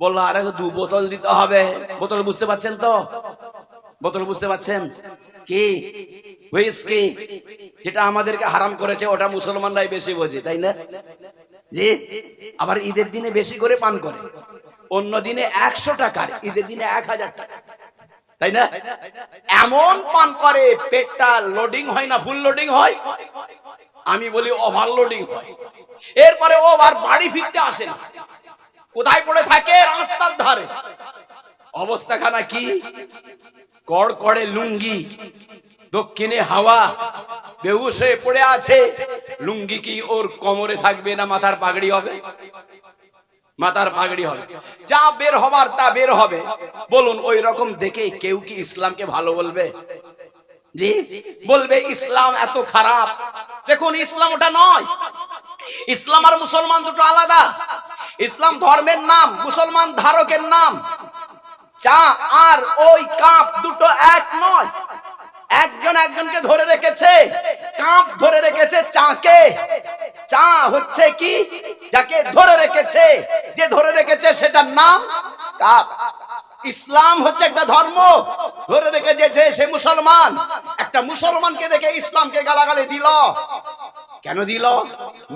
বলল, আরে দু বোতল দিতে হবে। বোতল বুঝতে পারছেন তো? বোতল বুঝতে পারছেন? কি? হুইস্কি? যেটা আমাদেরকে হারাম করেছে, ওটা মুসলমানরাই বেশি বোঝে, তাই না? জি? আবার ঈদের দিনে বেশি করে পান করে। অন্য দিনে একশো টাকার, ঈদের দিনে এক হাজার টাকা। তাই না? এমন পান করে, পেটটা লোডিং হয় না ফুল লোডিং হয়? আমি বলি ওভারলোডিং হয়। এরপরে ও আর বাড়ি ফিরতে আসে না। কোথায় পড়ে থাকে রাস্তার ধারে? অবস্থাখানা কি? কড় করে লুঙ্গি, দক্ষিণে হাওয়া, বেহুশ হয়ে পড়ে আছে। লুঙ্গি কি ওর কোমরে থাকবে না মাথার পাগড়ি হবে? মাথার পাগড়ি হবে। যা বের হবার তা বের হবে। বলুন ওই রকম দেখে কেউ কি ইসলামকে ভালো বলবে? জি, বলবে, ইসলাম এত খারাপ। দেখুন, ইসলাম ওটা নয়। ইসলাম আর মুসলমান দুটো আলাদা। ইসলাম ধর্মের নাম, মুসলমান ধারকের নাম। চা আর ওই কাপ দুটো এক নয়। একজন একজনকে ধরে রেখেছে, কাপ ধরে রেখেছে চাকে। চা হচ্ছে কি? যাকে ধরে রেখেছে, যে ধরে রেখেছে সেটার নাম কাপ। ইসলাম হচ্ছে একটা ধর্ম, ধরে রেখেছে সে মুসলমান। একটা মুসলমানকে দেখে ইসলামকে গালাগালি দিল। কেন দিল?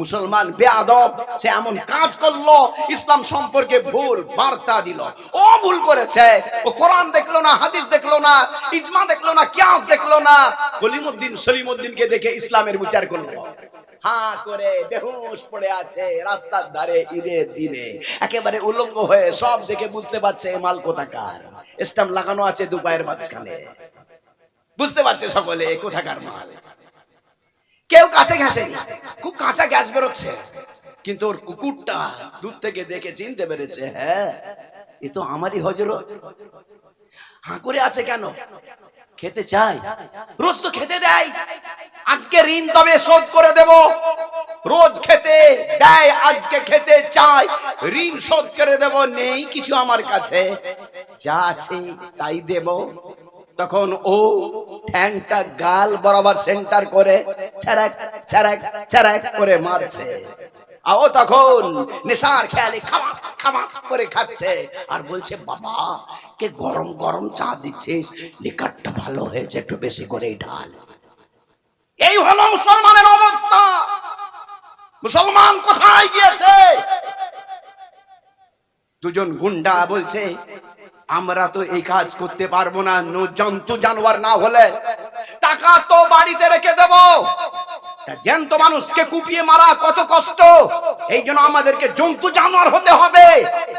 মুসলমান বেয়াদব সে এমন কাজ করল, ইসলাম সম্পর্কে ভুল বার্তা দিল। ও ভুল করেছে, ও কোরআন দেখল না, হাদিস দেখল না, ইজমা দেখল না, কিয়াস দেখল না। কলিমুদ্দিন সলিমুদ্দিনকে দেখে ইসলামের বিচার করল। হা করে বেহুশ পড়ে আছে রাস্তার ধারে ঈদের দিনে। একেবারে উলঙ্গ হয়ে সব দেখে বুঝতে পারছে মাল কোথাকার। স্টাম্প লাগানো আছে দুপায়ের মাঝখানে। বুঝতে পারছে সকলে কোথাকার মাল। কেউ কাছে ঘাসেনি খুব কাঁচা গ্যাস বেরোচ্ছে। কিন্তু ওর কুকুরটা দূর থেকে দেখে চিনতে পেরেছে হ্যাঁ এ তো আমারই হজরত। হাঁকুরে আছে কেন? খেতে চাই। রোজ তো খেতে দেয়। আজকে ঋণ তবে শোধ করে দেব। রোজ খেতে দেয়, আজকে খেতে চাই ঋণ শোধ করে দেব, নেই কিছু আমার কাছে। যা আছে তাই দেব। তখন ও ঠ্যাংটা গাল বরাবর সেন্টার করে ছ্যারাক ছ্যারাক ছ্যারাক করে মারছে। আর ও তখন নেশার খেয়ালে খামা খামা করে খাচ্ছে আর বলছে, বাবা, কে গরম গরম চা দিচ্ছিস? লিকারটা ভালো হয়েছে, একটু বেশি করে ঢাল। এই হলো মুসলমানের অবস্থা। মুসলমান কোথায় গিয়েছে? দুজন গুন্ডা বলছে আমরা তো এই কাজ করতে পারব না। জন্তু, জানোয়ার না হলে টাকা তো বাড়িতে রেখে দেব। জ্যান্ত মানুষকে কুপিয়ে মারা কত কষ্ট। এই জন্য আমাদেরকে জন্তু, জানোয়ার হতে হবে।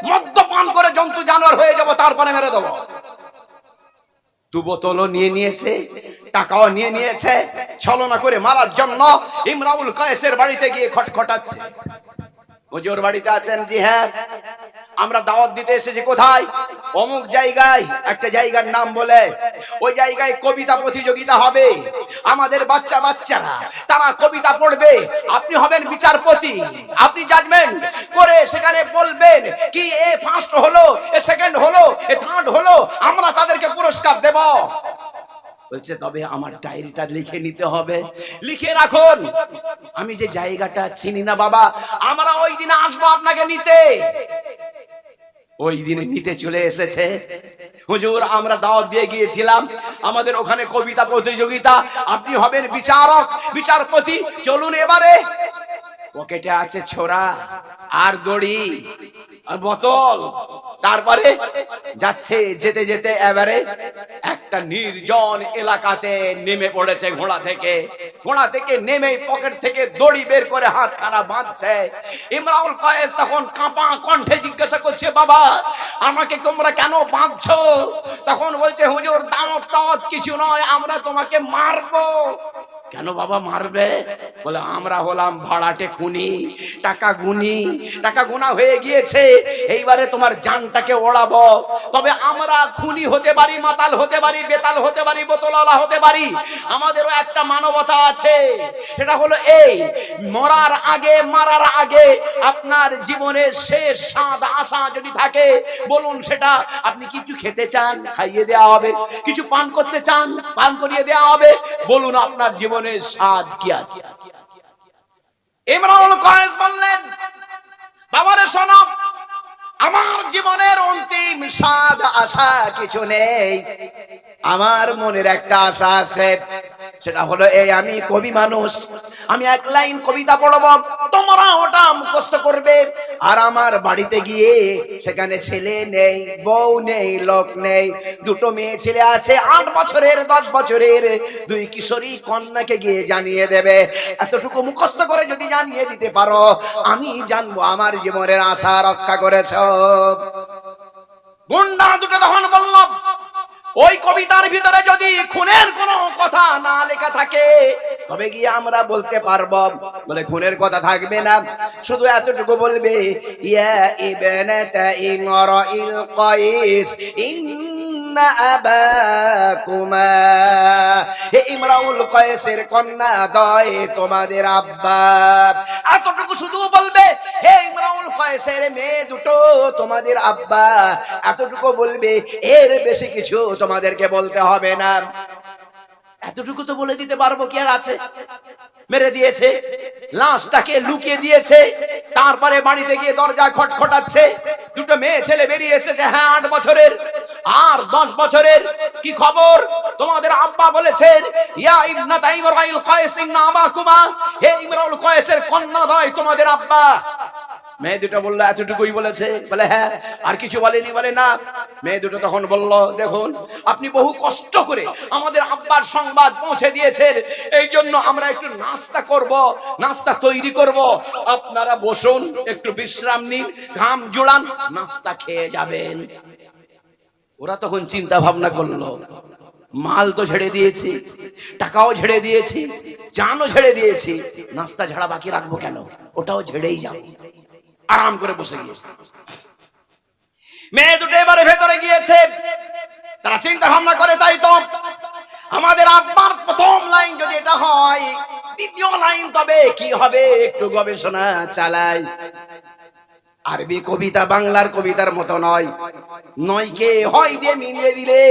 মদ্যপান করে জন্তু, জানোয়ার হয়ে যাব, তারপরে মেরে দেবো। দু বোতলও নিয়ে নিয়েছে, টাকাও নিয়ে নিয়েছে। ছলনা করে মারার জন্য ইমরাউল কয়েসের বাড়িতে গিয়ে খটখটাচ্ছে। হুজুর বাড়িতে আছেন? জি হ্যাঁ। আমরা দাওয়াত দিতে এসেছি কোথায়? অমুক জায়গায় একটা জায়গার নাম বলে, ওই জায়গায় কবিতা প্রতিযোগিতা হবে। আমাদের বাচ্চা বাচ্চারা, তারা কবিতা পড়বে। আপনি হবেন বিচারপতি, আপনি জাজমেন্ট করে সেখানে বলবেন কি, এ ফার্স্ট হলো, এ সেকেন্ড হলো, এ থার্ড হলো, আমরা তাদেরকে পুরস্কার দেব। বলছে, তবে আমার ডায়েরিটা লিখে নিতে হবে। লিখে রাখুন। আমি যে জায়গাটা চিনি না বাবা, আমরা ওই দিনে আসব আপনাকে নিতে। ওই দিনে নিতে চলে এসেছে। হুজুর, আমরা দাওয়াত দিয়ে গিয়েছিলাম। আমাদের ওখানে কবিতা প্রতিযোগিতা। আপনি হবেন বিচারক, বিচারপতি। চলুন এবারে। পকেটে আছে ছোরা আর দড়ি আর বোতল। তারপরে যাচ্ছে যেতে যেতে এবারে একটা নির্জন এলাকাতে নেমে পড়েছে ঘোড়া থেকে। ঘোড়া থেকে নেমে পকেট থেকে দড়ি বের করে হাত খানা বাঁধছে। ইমরাউল কয়েস তখন কাঁপা কণ্ঠে জিজ্ঞাসা করছে, বাবা, আমাকে তোমরা কেন বাঁধছো? তখন বলছে, হুজুর দামত কিছু নয়, আমরা তোমাকে মারবো। কেন বাবা মারবে? বলে, আমরা হলাম ভাড়াটে খুনি, টাকা গুনি টাকা গোনা হয়ে গিয়েছে। এইবারে তোমার জানটাকে ওড়াবো। তবে আমরা খুনি হতে পারি, মাতাল হতে পারি, বেতাল হতে পারি বোতলালা হতে পারি। আমাদেরও একটা মানবতা আছে। সেটা হলো এই, মরার আগে, মারার আগে আপনার জীবনের শেষ স্বাদ, আশা যদি থাকে, বলুন সেটা। আপনি কিছু খেতে চান, খাইয়ে দেওয়া হবে। কিছু পান করতে চান, পান করিয়ে দেওয়া হবে। বলুন আপনার জীবনের স্বাদ কি আছে ইমরাউল কয়েস বললেন বাবারে শোনো আমার জীবনের অন্তিম স্বাদ আশা কিছু নেই। আমার মনের একটা আশা আছে, সেটা হলো এই আমি কবি মানুষ, আমি এক লাইন কবিতা পড়ব, তোমরা ওটা মুখস্থ করবে। আর আমার বাড়িতে গিয়ে সেখানে ছেলে নেই, বউ নেই, লোক নেই, দুটো মেয়ে ছেলে আছে, আট বছরের, দশ বছরের, দুই কিশোরী কন্যাকে গিয়ে জানিয়ে দেবে। এতটুকু মুখস্থ করে যদি জানিয়ে দিতে পারো, আমি জানব আমার জীবনের আশা রক্ষা করেছ। গুন্ডা দুটো তখন বলল ওই কবিতার ভিতরে যদি খুনের কোনো কথা না লেখা থাকে, তবে গিয়ে আমরা বলতে পারব, বলে খুনের কথা থাকবে না। শুধু এতটুকু বলবে, ইয়া ইবনাতা ইমরাইল কাইস, ইন্না এতটুকু এর বেশি কিছু তোমাদেরকে বলতে হবে না। এতটুকু তো বলে দিতে পারব কি আর আছে? মেরে দিয়েছে, লাশটাকে লুকিয়ে দিয়েছে, তারপরে বাড়িতে গিয়ে দরজা খটখটাচ্ছে। দুটো মেয়ে ছেলে বেরিয়ে এসেছে হ্যাঁ আট বছরের। আর দশ বছরের কি খবর? তোমাদের আব্বা বলেছেন তোমাদের আব্বা। মেয়ে দুটো বলল, এতটুকুই বলেছে। বলে হ্যাঁ। আর কিছু বলেনি, বলে, না। মেয়ে দুটো তখন বলল, দেখুন, আপনি বহু কষ্ট করে আমাদের আব্বার সংবাদ পৌঁছে দিয়েছেন। এই জন্য আমরা একটু নাস্তা করব, নাস্তা তৈরি করব। আপনারা বসুন, একটু বিশ্রাম নিন, ঘাম জোড়ান, নাস্তা খেয়ে যাবেন। ওরা তখন চিন্তা ভাবনা করল, মাল তো ঝেড়ে দিয়েছি, টাকাও ঝেড়ে দিয়েছি জানও ঝেড়ে দিয়েছি, নাস্তা ঝাড়া বাকি রাখব কেন? ওটাও ঝেড়েই যাও। আরাম করে বসে গিয়েছে। মেয়ে দুটো এবারে ভেতরে গিয়েছে। তারা চিন্তা ভাবনা করে, তাই তো আমাদের আব্বার প্রথম লাইন যদি এটা হয়, দ্বিতীয় লাইন তবে কি হবে? একটু গবেষণা চালাই। আরবি কবিতা বাংলার কবিতার মতো নয়। নয়কে হয় দিয়ে মিলিয়ে দিলে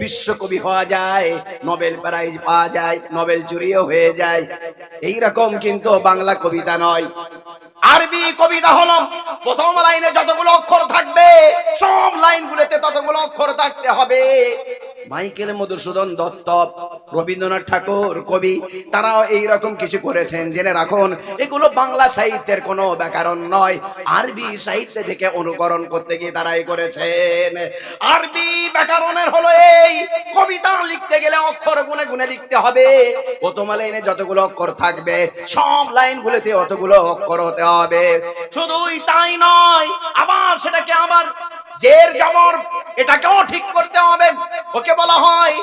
বিশ্বকবি হওয়া যায়, নোবেল প্রাইজ পাওয়া যায়, নোবেল চুরিও হয়ে যায়। এই রকম কিন্তু বাংলা কবিতা নয়। আরবি কবিতা হলো প্রথম লাইনে যতগুলো অক্ষর থাকবে, সব লাইনগুলোতে ততগুলো অক্ষর থাকতে হবে। মাইকেল মধুসূদন দত্ত, রবীন্দ্রনাথ ঠাকুর, কবি, তারাও এই রকম কিছু করেছেন। জেনে রাখুন, এগুলো বাংলা সাহিত্যের কোনো ব্যাকরণ নয়। আরবি সাহিত্য থেকে অনুকরণ করতে গিয়ে তারাই করেছেন। আরবি ব্যাকরণের হলো এই, কবিতা লিখতে গেলে অক্ষর গুনে গুনে লিখতে হবে। প্রথম লাইনে যতগুলো অক্ষর থাকবে, সব লাইনগুলোতে অতগুলো অক্ষর হতে হবে। শুধুই তাই নয়, আবার সেটাকে আবার জের জবর এটাকেও ঠিক করতে হবে। ওকে বলা হয়,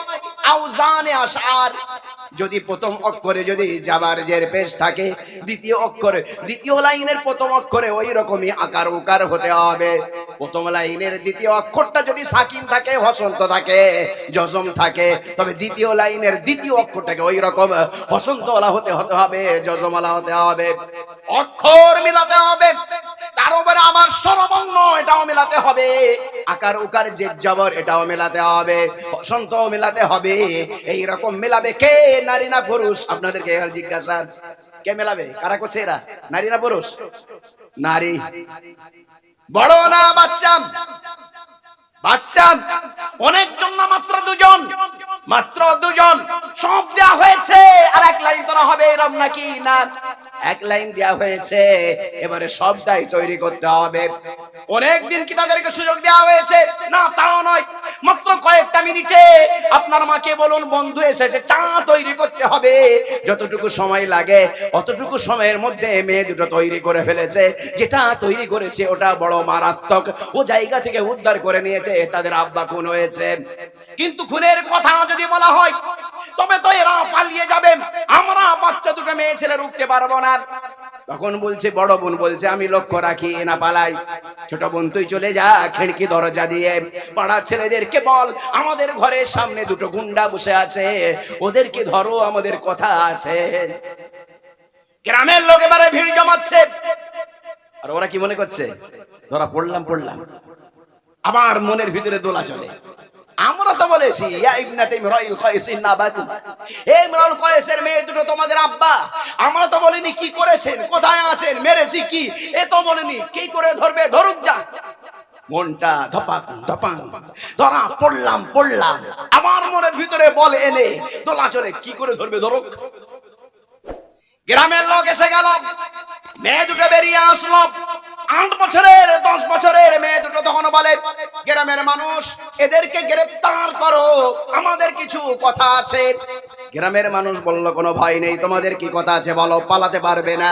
আউজানে আসার যদি প্রথম অক্ষরে যদি যাবার জের পেশ থাকে, দ্বিতীয় অক্ষরে, দ্বিতীয় লাইনের প্রথম অক্ষরে ওই রকমই আকার উকার হতে হবে। প্রথম লাইনের দ্বিতীয় অক্ষরটা যদি সাকিন থাকে হসন্ত থাকে, জজম থাকে, তবে দ্বিতীয় লাইনের দ্বিতীয় অক্ষরটাকে ওই রকম বসন্তওয়ালা হতে হতে হবে, জজমওয়ালা হতে হবে। অক্ষর মিলাতে হবে। তার আমার স্বরবর্ণ এটাও মেলাতে হবে। আকার, উকার জবর এটাও মেলাতে হবে। মেলাতে হবে। এই রকম মেলাবে কে? নারী না পুরুষ? আপনাদেরকে এবার জিজ্ঞাসা। কে মেলাবে? কারা করছে এরা? নারী না পুরুষ? নারী। বড় না বাচ্চা? বাচ্চা। অনেকজন না মাত্র দুজন। মাত্র দুজন। সব দেওয়া হয়েছে। আর এক লাইন তোরা হবে, এরম নাকি? না। এক লাইন দেওয়া হয়েছে, এবারে সবটাই তৈরি করতে হবে। অনেক দিন কি তাদেরকে সুযোগ দেওয়া হয়েছে? না, তাও নয়। মাত্র কয়েকটা মিনিটে আপনার মাকে বলুন, বন্ধু এসেছে, চা তৈরি করতে হবে। যতটুকু সময় লাগে, অতটুকু সময়ের মধ্যে মেয়ে দুটো তৈরি করে ফেলেছে। যেটা তৈরি করেছে, ওটা বড় মারাত্মক। ও জায়গা থেকে উদ্ধার করে নিয়েছে, তাদের আব্বা খুন হয়েছে। কিন্তু খুনের কথা যদি বলা হয় তবে তো এরা পালিয়ে যাবে। আমরা বাচ্চা দুটো মেয়ে ছেলে রুখতে পারব না। তখন বলছে, বড় বোন বলছে, আমি লক্ষ্য রাখি না পালাই। ছোট বোন, তুই চলে যা খিড়কি দরজা দিয়ে। পাড়ার ছেলেদেরকে বল, আমাদের ঘরের সামনে দুটো গুন্ডা বসে আছে। ওদেরকে ধরো, আমাদের কথা আছে। গ্রামের লোক এবারে ভিড় জমাচ্ছে। আর ওরা কি মনে করছে? ধরা পড়লাম পড়লাম। আবার মনের ভিতরে দোলা চলে। আমরা তো বলেছি তোমাদের আব্বা। আমরা তো বলিনি, কি করেছেন? কোথায় আছেন? মেরেছি কি? এ তো বলিনি, কি করে ধরবে? ধরুক যা। মনটা ধপাক ধপাক ধরা পড়লাম পড়লাম। আমার মনের ভিতরে বল এনে, দোলা চলে, কি করে ধরবে? ধরুক। গ্রামের লোক এসে গেল। মেয়ে দুটো বেরিয়ে আসলো। আট বছরের, দশ বছরের মেয়ে দুটো তখন বলে, গ্রামের মানুষ, এদেরকে গ্রেফতার করো। আমাদের কিছু কথা আছে। গ্রামের মানুষ বলল, কোনো ভয় নেই, তোমাদের কি কথা আছে বলো, পালাতে পারবে না।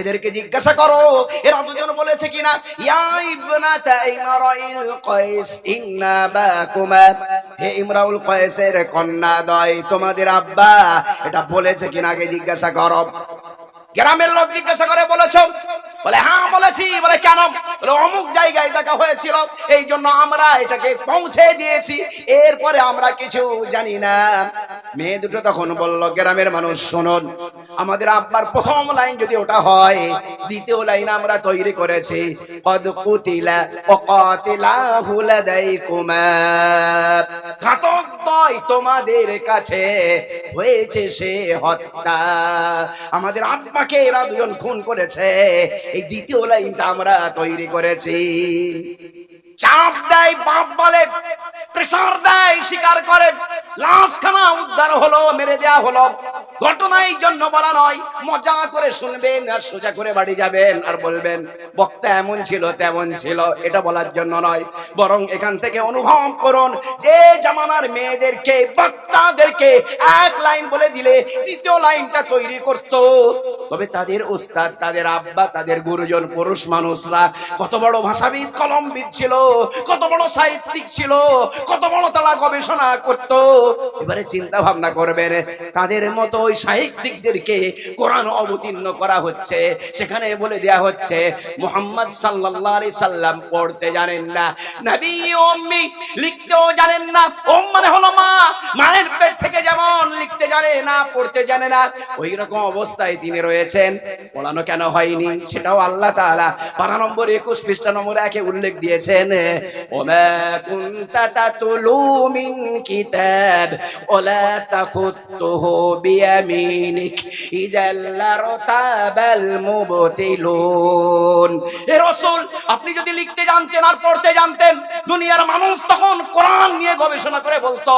এদেরকে জিজ্ঞাসা করো, এরা দুজন বলেছে কিনা? হে ইমরাউল কয়েসের কন্যা দয়, তোমাদের আব্বা এটা বলেছে কিনা আগে জিজ্ঞাসা করো। গ্রামের লোক জিজ্ঞাসা করে বলেছ? বলে হ্যাঁ বলেছি। বলে, কেন? বলে, অমুক জায়গায় দেখা হয়েছিল। এই জন্য আমরা এটাকে পৌঁছে দিয়েছি। এরপরে আমরা কিছু জানি না। মেয়ে দুটো তখন বলল, গ্রামের মানুষ, শুনুন। আমাদের আব্বার প্রথম লাইন যদি ওটা হয়, দ্বিতীয় লাইন আমরা তৈরি করেছি, কদ কুতিলা ও কাতিলাহু লাদাইকুমা। ঘাতক নয় তোমাদের কাছে। হয়েছে সে হত্যা। আমাদের আব্বাকে এরা দুজন খুন করেছে। এই দ্বিতীয় লাইনটা আমরা তৈরি করেছি। চাপ দেয়, বাপ বলে প্রেসার দেয় স্বীকার করে। লাশখানা উদ্ধার হলো, মেরে দেয়া হলো। জন্য বলা নয়, মজা করে শুনবেন আর সোজা করে বাড়ি যাবেন আর বলবেন, বক্তা এমন ছিল, তেমন ছিল। এটা বলার জন্য নয়, বরং এখান থেকে অনুভব করুন, যে জামানার মেয়েদেরকে, বাচ্চাদেরকে এক লাইন বলে দিলে, দ্বিতীয় লাইনটা তৈরি করত। তবে তাদের উস্তাদ তাদের আব্বা, তাদের গুরুজন পুরুষ মানুষরা কত বড় ভাষাবিদ, কলমবিদ ছিল। কত বড় সাহিত্যিক ছিল, কত বড় তারা গবেষণা করত। এবারে চিন্তা ভাবনা করবেন, তাদের মতো ওই সাহিত্যিকদেরকে কোরআন অবতীর্ণ করা হচ্ছে। সেখানে বলে দেয়া হচ্ছে, মোহাম্মদ সাল্লাল্লাহু আলাইহি সাল্লাম পড়তে জানেন না, নবী উম্মি লিখতেও জানেন না ওম মানে হলো মা, মায়ের পেট থেকে যেমন লিখতে জানে না, পড়তে জানে না ওই রকম অবস্থায় তিনি রয়েছেন। পড়ানো কেন হয়নি? সেটাও আল্লাহ তাআলা পারা নম্বর 21 পৃষ্ঠা নম্বর একে উল্লেখ দিয়েছেন। রাসূল, আপনি যদি লিখতে জানতেন আর পড়তে জানতেন, দুনিয়ার মানুষ তখন কোরআন নিয়ে গবেষণা করে বলতো।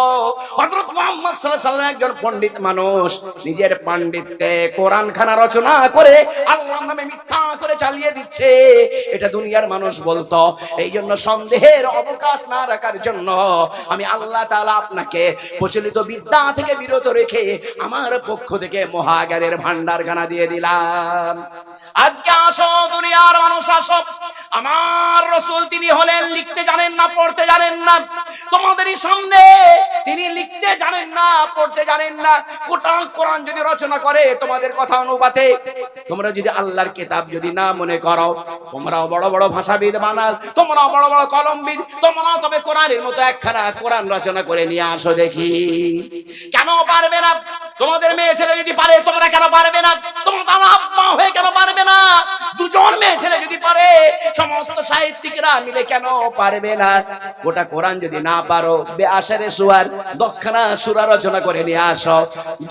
হযরত মুহাম্মদ সাল্লাল্লাহু আলাইহি একজন পণ্ডিত মানুষ, নিজের পাণ্ডিত্যে কোরআন খানা রচনা করে আল্লাহর নামে মিথ্যা করে চালিয়ে দিচ্ছে। এটা দুনিয়ার মানুষ বলতো। এই জন্য সন্দেহের অবকাশ না রাখার জন্য আমি আল্লাহ তালা আপনাকে প্রচলিত বিদ্যা থেকে বিরত রেখে আমার পক্ষ থেকে মহাগারের ভান্ডার গানা দিয়ে দিলাম। আজকে আসো দুনিয়ার মানুষ, আসো। আমার রসুল তিনি হলেন, লিখতে জানেন না, পড়তে জানেন না। তোমাদেরই সামনে তিনি লিখতে জানেন না, পড়তে জানেন না। গোটা কোরআন যদি রচনা করে, তোমাদের কথা অনুপাতে তোমরা যদি আল্লাহর কিতাব যদি না মনে করো, তোমরাও বড় বড় ভাষাবিদ বানাল, তোমরাও বড় বড় কলমবিদ, তোমরাও তবে কোরআনের মতো একখানা কোরআন রচনা করে নিয়ে আসো দেখি। কেন পারবে না? তোমাদের মেয়ে ছেলে যদি পারে, তোমরা কেন পারবে না? তোমার আব্বা হয়ে কেন পারবে না? দুজন মেয়ে ছেলে যদি পারে, সমস্ত সাহিত্যিকরা মিলে কেন পারবে না? গোটা কোরআন যদি না পারো বেআসারে সুয়ার দশখানা সুরা রচনা করে নিয়ে আসো।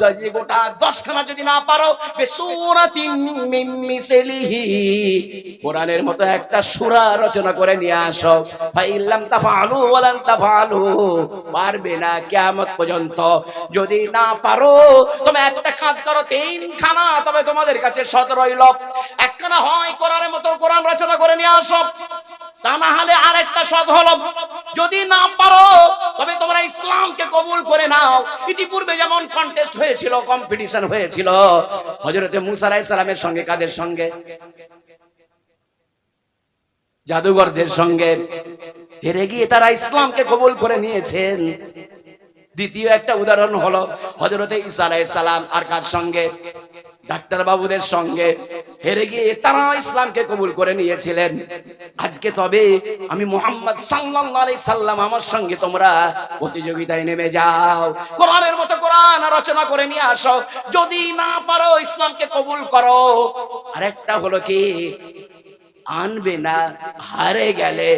যদি গোটা দশখানা যদি না পারো, বেসুরাতিন মিন মিসলিহি, কোরআনের মতো একটা সুরা রচনা করে নিয়ে আসো। ফাইল্লাম তাফালু ওয়ালান তাফালু, পারবে না কিয়ামত পর্যন্ত। যদি না পারো তবে একটা কাজ করো, তিনখানা, তবে তোমাদের কাছে সদ রইল একখানা হয় কোরআনের মতো কোরআন রচনা করে নিয়ে আসো। তা হলে আরেকটা সদ হলো যদি না পারো, তবে তোমরা ইসলামকে কবুল করে নাও। ইতিপূর্বে যেমন কন্টেস্ট হয়েছিল কম্পিটিশন হয়েছিল হজরতে মুসা সালামের সঙ্গে, কাদের সঙ্গে? জাদুঘরদের সঙ্গে। হেরে গিয়ে তারা ইসলামকে কবুল করে নিয়েছেন। দ্বিতীয় একটা উদাহরণ হলো হজরতে আলাইহিস সালাম আর কার সঙ্গে? ডাক্তার বাবুদের সঙ্গে। হেরে গিয়ে তারা ইসলামকে কবুল করে নিয়েছিলেন। আজকে তবে আমি মোহাম্মদ সাল্লাম আমার সঙ্গে তোমরা প্রতিযোগিতায় নেমে যাও। কোরআনের মতো কোরআন রচনা করে নিয়ে আসো। যদি না পারো ইসলামকে কবুল করো। আরেকটা হলো কি? আনবে না, হারে গেলে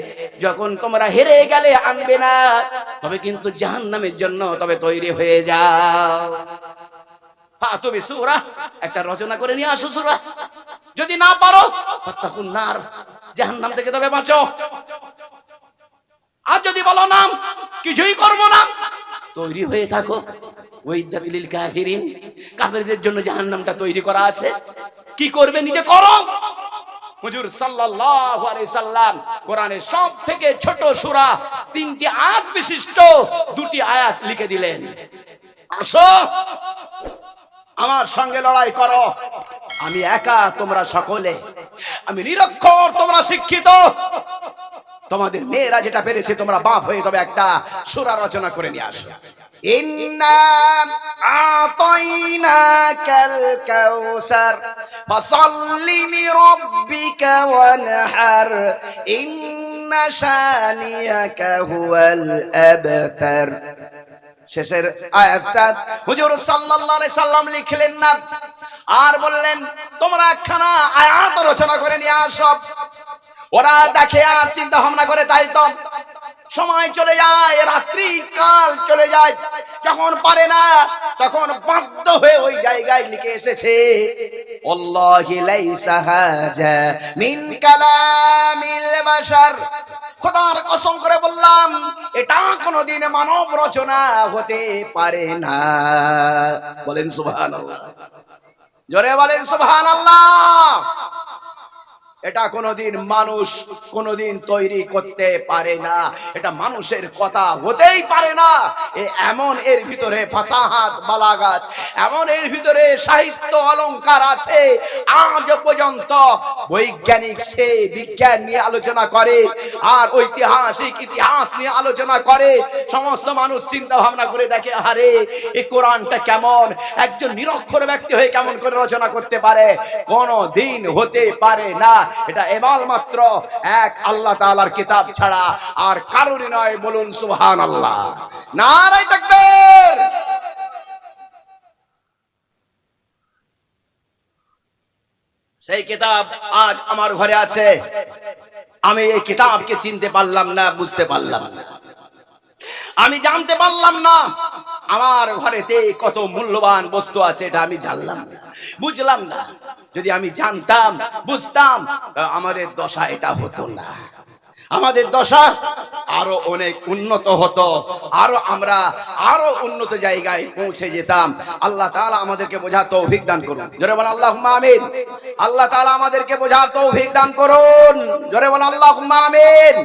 যখন তোমরা হেরে গেলে আনবে না, তবে কিন্তু জাহান্নামের জন্য তবে তৈরি হয়ে যাও। তুমি সুরা, একটা রচনা করে নিয়ে আসো সুরা। যদি না পারো নার, জাহান্নাম থেকে তবে বাঁচো। আর যদি বলো না, কিছুই করব না, তৈরি হয়ে থাকো। ওই দাবিলিল কাফিরিন, কাফেরদের জন্য জাহান্নামটা তৈরি করা আছে। কি করবে, নিজে করো। হুজুর সাল্লাল্লাহু আলাইহি সাল্লাম কোরআনের সব থেকে ছোট সূরা তিনটি আয়াত বিশিষ্ট, দুটি আয়াত লিখে দিলেন। আসো, আমার সঙ্গে লড়াই করো। আমি একা তোমরা সকলে। আমি নিরক্ষর তোমরা শিক্ষিত। তোমাদের মেয়েরা যেটা পেরেছে তোমরা বাপ হয়ে তবে একটা সুরা রচনা করে নিয়ে আসো। ইন্না আতাইনাকাল কাউসার ফাসাল্লি লিরাব্বিকা ওয়ানহার। ইন্না শানিয়াকা হুয়াল আবতার শেষের আয়াতটা হুজুর সাল্লাল্লাহু সাল্লাম লিখলেন না। আর বললেন, তোমরা একখানা আয়াত রচনা করে নিয়ে আসো। ওরা দেখে আর চিন্তা ভাবনা করে তাই তো সময় চলে যায়, রাত্রি কাল চলে যায়, যখন পারে না, তখন বাধ্য হয়ে ওই জায়গায় লিখে এসেছে খোদার কসম করে বললাম, এটা কোনোদিন মানব রচনা হতে পারে না। বলেন সুবহানাল্লাহ। জোরে বলেন সুবহানাল্লাহ। এটা কোনোদিন মানুষ কোনোদিন তৈরি করতে পারে না। এটা মানুষের কথা হতেই পারে না। এমন এর ভিতরে ফাসাহাত, বালাগাত, এমন এর ভিতরে সাহিত্য অলংকার আছে। আজ পর্যন্ত বৈজ্ঞানিক সে বিজ্ঞান নিয়ে আলোচনা করে আর ঐতিহাসিক ইতিহাস নিয়ে আলোচনা করে। সমস্ত মানুষ চিন্তা ভাবনা করে দেখে আরে এই কোরআনটা কেমন? একজন নিরক্ষর ব্যক্তি হয়ে কেমন করে রচনা করতে পারে? কোনো দিন হতে পারে না। এটা এবাল মাত্র এক আল্লাহ তাআলার কিতাব ছাড়া আর কারোরই নয় বলুন সুবহান আল্লাহ নারাই তাকবীর। সেই কিতাব আজ আমার ঘরে আছে। আমি এই কিতাবকে চিনতে পারলাম না, বুঝতে পারলাম না। আমি জানতে পারলাম না, আমার ঘরেতে কত মূল্যবান বস্তু আছে, এটা আমি জানলাম না। বুঝলাম না। যদি আমি জানতাম, বুঝতাম আমাদের দশা এটা হতো না। আমাদের দশা আরও অনেক উন্নত হতো। আরও আমরা আরও উন্নত জায়গায় পৌঁছে যেতাম। আল্লাহ তাআলা আমাদেরকে বোঝার তৌফিক দান করুন। জোরে বলেন, আল্লাহুম্মা আমিন। আল্লাহ তাআলা আমাদেরকে বোঝার তৌফিক দান করুন। জোরে বলেন, আল্লাহুম্মা আমিন।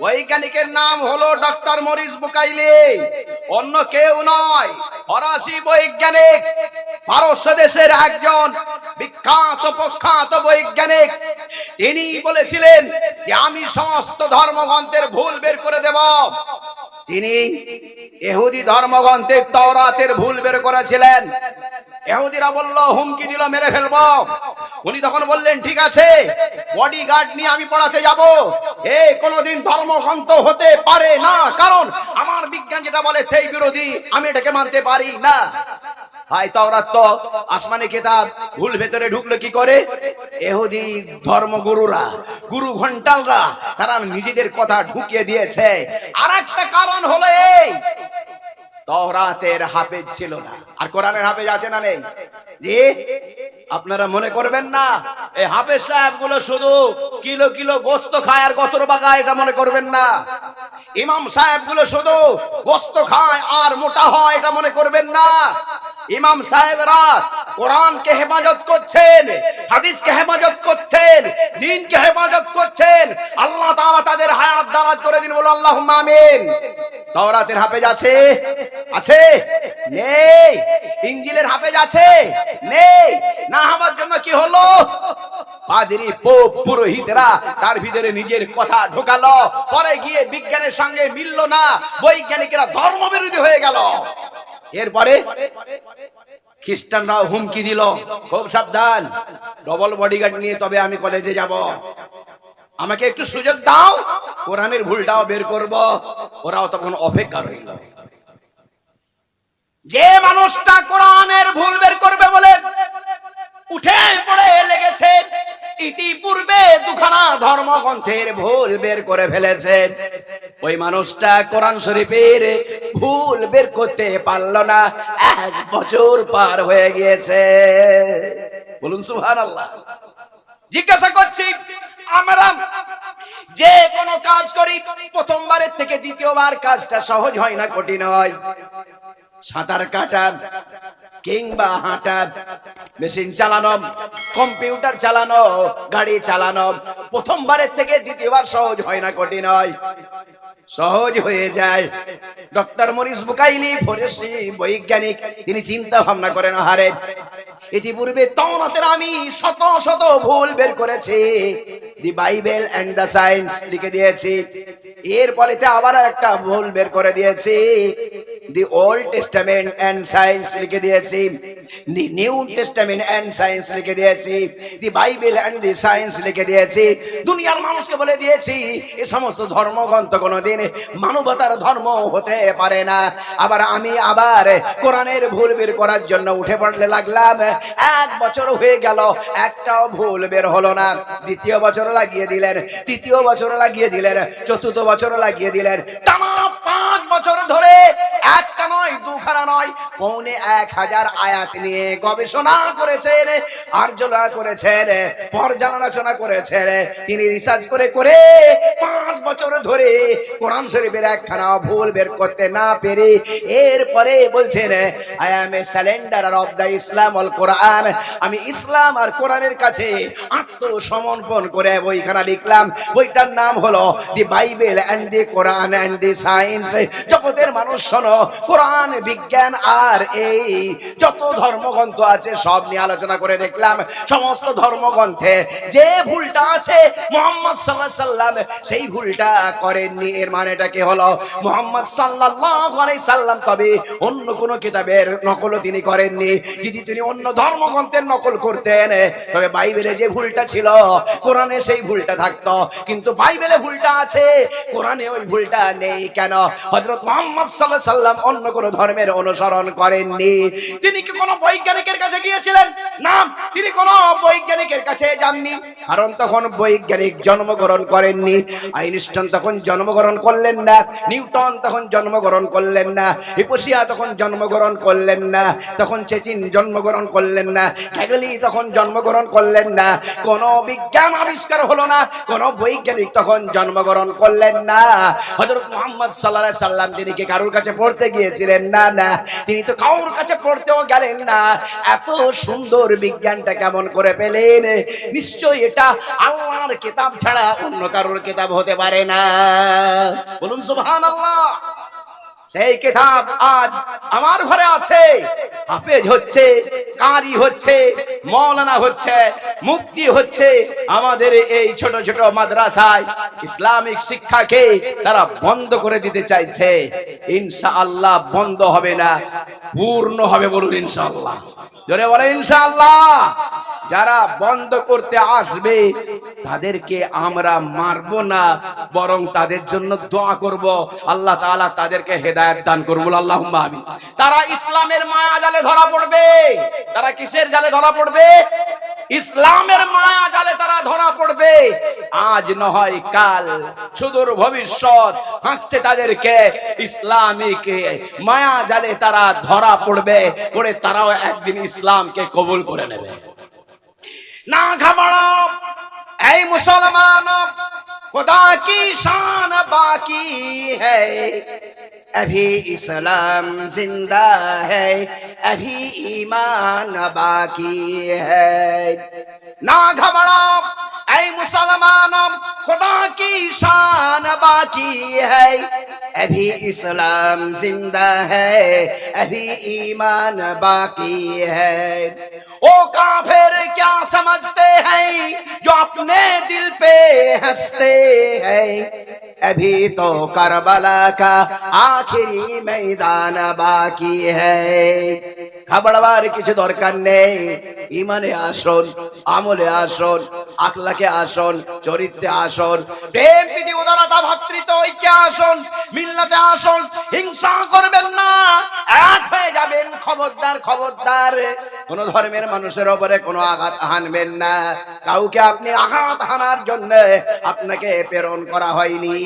বৈজ্ঞানিকের নাম হলো ডক্টর মরিস বুকাইলি। অন্য কেউ নয়, ফরাসি বৈজ্ঞানিক। পারস্য দেশের একজন বিখ্যাত, প্রখ্যাত বৈজ্ঞানিক। তিনি বলেছিলেন যে, আমি সমস্ত ধর্মগ্রন্থের ভুল বের করে দেব। তিনি এহুদি ধর্মগ্রন্থের তওরাতের ভুল বের করেছিলেন। এহুদিরা বলল, হুমকি দিল, মেরে ফেলব। উনি তখন বললেন, ঠিক আছে বডি গার্ড নিয়ে আমি পড়াতে যাব। এ কোনোদিন ধর্মগ্রন্থ হতে পারে না। কারণ আমার বিজ্ঞান যেটা বলে, সেই বিরোধী। আমি এটাকে মানতে পারি না। ভাই তাওরাত তো আসমানে কিতাব, ভুল ভেতরে ঢুকলো কি করে? এহুদি ধর্মগুরুরা, গুরু ঘন্টালরা তারা নিজেদের কথা ঢুকিয়ে দিয়েছে। আর একটা কারণ হলো এই, তওরাতের হাফেজ ছিল না। আর কোরআনের হাফেজ আছে না নেই? জি? আপনারা মনে করবেন না? এই হাফেজ সাহেবগুলো শুধু কিলো কিলো গোস্ত খায় আর গতর বাগায় এটা মনে করবেন না। ইমাম সাহেবগুলো শুধু গোস্ত খায় আর মোটা হয় এটা মনে করবেন না। ইমাম সাহেবরা কোরআনকে হেফাজত করছেন, হাদিসকে হেফাজত করছেন, দিনকে হেফাজত করছেন। আল্লাহ তাআলা তাদের হায়াত দারাজ করে দিন বলো আল্লাহুম্মা আমিন। তাওরাতের হাফেজ আছে? আছে? নেই। ইঞ্জিলের হাফেজ আছে? নেই। না হওয়ার জন্য কি হলো? পাদ্রী পোপ পুরোহিতরা তার ভিতরে নিজের কথা ঢোকালো, পরে গিয়ে বিজ্ঞানের সঙ্গে মিলল না, বৈজ্ঞানিকেরা ধর্মবিরোধী হয়ে গেল। এরপরে খ্রিস্টানরাও হুমকি দিল, খুব সাবধান ডবল বডিগার্ড নিয়ে তবে আমি কলেজে যাব। আমাকে একটু সুযোগ দাও, কোরআনের ভুলটাও বের করব। ওরাও তখন অপেক্ষা রইল। যে মানুষটা কোরআনের ভুল বের করবে বলে উঠে পড়ে লেগেছে। ইতিপূর্বে দুখানা ধর্মগ্রন্থের ভুল বের করে ফেলেছে। ওই মানুষটা কোরআন শরীফের ভুল বের করতে পারল না। এক বছর পার হয়ে গিয়েছে। বলুন, সুবহানাল্লাহ। জিজ্ঞাসা করছি, আমরা যে কোনো কাজ করি, প্রথমবারের থেকে দ্বিতীয়বার কাজটা সহজ হয় না, কঠিন হয়? সাঁতার কাটা কিংবা হাঁটা মেশিন চালানো, কম্পিউটার চালানো, গাড়ি চালানো, প্রথমবারের থেকে দ্বিতীয়বার সহজ হয় না, কঠিন হয়। সহজ হয়ে যায়। ডক্টর মরিস বুকাইলি ফরেস্ট্রি বৈজ্ঞানিক, তিনি চিন্তা ভাবনা করেন হারে ইতিপূর্বে তওরাতের আমি শত শত ভুল বের করেছি। The Bible and the science লিখে দিয়েছি। এর ফলেতে আবার একটা ভুল বের করে দিয়েছি। The Old Testament and science লিখে দিয়েছি। The New Testament and science লিখে দিয়েছি। The Bible and the science লিখে দিয়েছি। দুনিয়ার মানুষকে বলে দিয়েছি, এ সমস্ত ধর্মগ্রন্থ কোনোদিন মানবতার ধর্ম হতে পারে না। আবার আমি আবার কোরআনের ভুল বের করার জন্য উঠে পড়লে লাগলাম। এক বছর হয়ে গেল, একটাও ভুল বের হলো না। দ্বিতীয় বছর লাগিয়ে দিলেন, তৃতীয় বছর লাগিয়ে দিলেন, চতুর্থ বছর লাগিয়ে দিলেন। বছর ধরে একটা নয়, দুখানা নয়, পৌনে এক হাজার আয়াত নিয়ে গবেষণা করেছেন, আর্জনা করেছেন, পর্যালোচনা করেছেন। তিনি রিসার্চ করে করে পাঁচ বছর ধরে কোরআন শরীফের একখানা ভুল বের করতে না পেরে এরপরে বলছেন I am a slander of the Islam all কোরআন আমি ইসলাম আর কোরআনের কাছে আত্মসমর্পণ করে বইখানা লিখলাম। বইটার নাম হলো দি বাইবেল এন্ড দি কোরআন এন্ড দি সায়েন্স জগতের মানুষ শোনো, কোরআন বিজ্ঞান আর এই যত ধর্মগ্রন্থ আছে সব নিয়ে আলোচনা করে দেখলাম। সমস্ত ধর্মগ্রন্থে যে ভুলটা আছে, মোহাম্মদ সাল্লাহ সাল্লাম সেই ভুলটা করেননি। এর মানেটা কি হলো? মোহাম্মদ আলাইহি সাল্লাম তবে অন্য কোন কিতাবের নকলও তিনি করেননি। যদি তিনি অন্য ধর্মগ্রন্থের নকল করতেন, তবে বাইবেলে যে ভুলটা ছিল, কোরআনে সেই ভুলটা থাকতো। কিন্তু বাইবেলে ভুলটা আছে, কোরআনে ওই ভুলটা নেই কেন? হযরত মুহাম্মদ সাল্লাহ সাল্লাম অন্য কোন ধর্মের অনুসরণ করেননি। তিনি কি কোনো বৈজ্ঞানিকের কাছে গিয়েছিলেন? না, তিনি কোনো বৈজ্ঞানিকের কাছে যাননি। কারণ তখন বৈজ্ঞানিক জন্মগ্রহণ করেননি। আইনস্টাইন তখন জন্মগ্রহণ করলেন না। নিউটন তখন জন্মগ্রহণ করলেন না। হিপোসিয়া তখন জন্মগ্রহণ করলেন না। তখন চেচিন জন্মগ্রহণ করলেন না। ক্যাগলি তখন জন্মগ্রহণ করলেন না। কোন বিজ্ঞান আবিষ্কার হলো না। কোন বৈজ্ঞানিক তখন জন্মগ্রহণ করলেন না। হযরত মুহাম্মদ আলাইহি সাল্লাম তিনি কি কারোর কাছে পড়তে গিয়েছিলেন? না না, তিনি তো কাউর কাছে পড়তেও গেলেন না। এত সুন্দর বিজ্ঞানটা কেমন করে পেলেন? নিশ্চয় এটা আল্লাহর কিতাব ছাড়া অন্য কারোর কিতাব হতে পারে না। বলুন, সুবহানাল্লাহ। সেই কিতাব আজ আমার ঘরে আছে। হাফেজ হচ্ছে, কারি হচ্ছে, মৌলানা হচ্ছে মুক্তি হচ্ছে আমাদের এই ছোট ছোট মাদ্রাসায়। ইসলামিক শিক্ষাকে তারা বন্ধ করে দিতে চাইছে। ইনশাআল্লাহ বন্ধ হবে না, পূর্ণ হবে বলুন ইনশাআল্লাহ। জোরে বলে ইনশাআল্লাহ। যারা বন্ধ করতে আসবে, তাদেরকে আমরা মারব না। বরং তাদের জন্য দোয়া করব। আল্লাহ তাআলা তাদেরকে হেদায়েত দান করব আল্লাহ আমি তারা ইসলামের মায়া জালে ধরা পড়বে। তারা কিসের জালে ধরা পড়বে? ইসলামের মায়া জালে তারা ধরা পড়বে। আজ নয়, কাল সুদূর ভবিষ্যৎ হাঁকছে তাদেরকে। ইসলামিক মায়া জালে তারা ধরা পড়বে পড়ে তারাও একদিন ইসলামকে কবুল করে নেবে। না ঘাবড়াও। এই মুসলমান खुदा की शान बाकी है अभी इस्लाम जिंदा है अभी ईमान बाकी है ना घबराओ ऐ मुसलमान खुदा की शान बाकी है अभी इस्लाम जिंदा है अभी ईमान बाकी है ओ काफिर क्या समझते हैं जो अपने दिल पे हंसते हैं अभी तो करबला का आखिरी मैदान बाकी है খাবড়াবার কিছু দরকার নেই ইমানে আসন আমলে আসন আখলাকে আসন চরিত্রে আসন প্রেম প্রীতি উদারতা ভাতৃত্ব ঐক্যে আসন মিল্লাতে আসন হিংসা করবেন না এক হয়ে যাবেন খবরদার খবরদার কোন ধর্মের মানুষের ওপরে কোনো আঘাত হানবেন না। কাউকে আপনি আঘাত হানার জন্য আপনাকে প্রেরণ করা হয়নি।